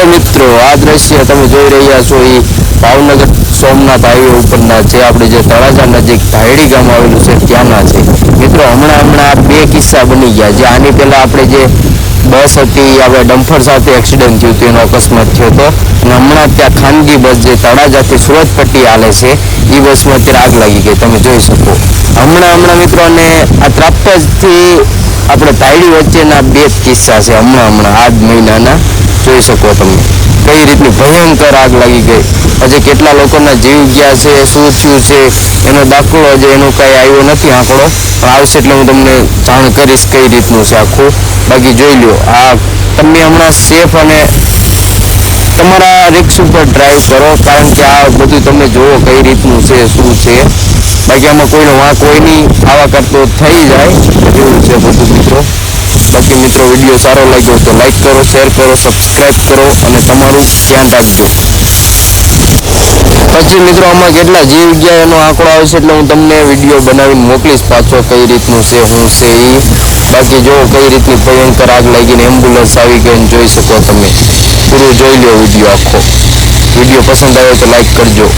મિત્રો, આ દ્રશ્ય તમે જોઈ રહ્યા છો એ ભાવનગર સોમનાથ હાઈવે ઉપરના છે આપણે જે તળાજા નજીક ધાયડી ગામ આવેલું છે, ત્યાંના છે. મિત્રો, હમણાં હમણાં આ બે કિસ્સા બની ગયા જે આની પહેલા આપણે જે બસ હતી આપણે ડમ્ફર સાથે એક્સિડન્ટ થયું હતું, એનો અકસ્માત થયો હતો. અને હમણાં ત્યાં ખાનગી બસ જે તળાજાથી સુરત પટ્ટી હાલે છે એ બસમાં અત્યારે આગ લાગી ગઈ. તમે જોઈ શકો. હમણાં હમણાં મિત્રો, અને આ ત્રાપજથી આપણે તાયડી વચ્ચેના બે કિસ્સા છે. હમણાં હમણાં આ મહિનાના. જોઈ શકો તમે. કઈ રીતની ભયંકર આગ લાગી ગઈ? હજી કેટલા લોકોના જીવ ગયા છે, શું થયું છે? એનો દાખલો હજી એનો કાંઈ આવ્યો નથી આંકડો. પણ આવશે એટલે હું તમને જાણ કરીશ કઈ રીતનું છે આખું. બાકી જોઈ લો આ તમે હમણાં સેફ અને તમારા રિક્સ ઉપર ડ્રાઈવ કરો, કારણ કે આ બધું તમે જુઓ કઈ રીતનું છે, શું છે. બાકી આમાં કોઈનો વાંક કોઈ નહીં આવા કરતો થઈ જાય, એવું છે બધું. વીડિયો સારો લાગ્યો તો લાઈક કરો શેર કરો સબસ્ક્રાઈબ કરો અને તમારું ધ્યાન રાખજો. પછી મિત્રો આમાં કેટલા જીવ ગયા એનો આંકડો આવશે એટલે હું તમને વીડિયો બનાવીને મોકલીશ પાછો કઈ રીતનું છે, શું છે એ બાકી જો કઈ રીતની ભયંકર આગ લાગીને એમ્બ્યુલન્સ આવી ગઈ જોઈ શકો તમે. પૂરું જોઈ લો વીડિયો આખો. વીડિયો પસંદ આવે તો લાઈક કરજો.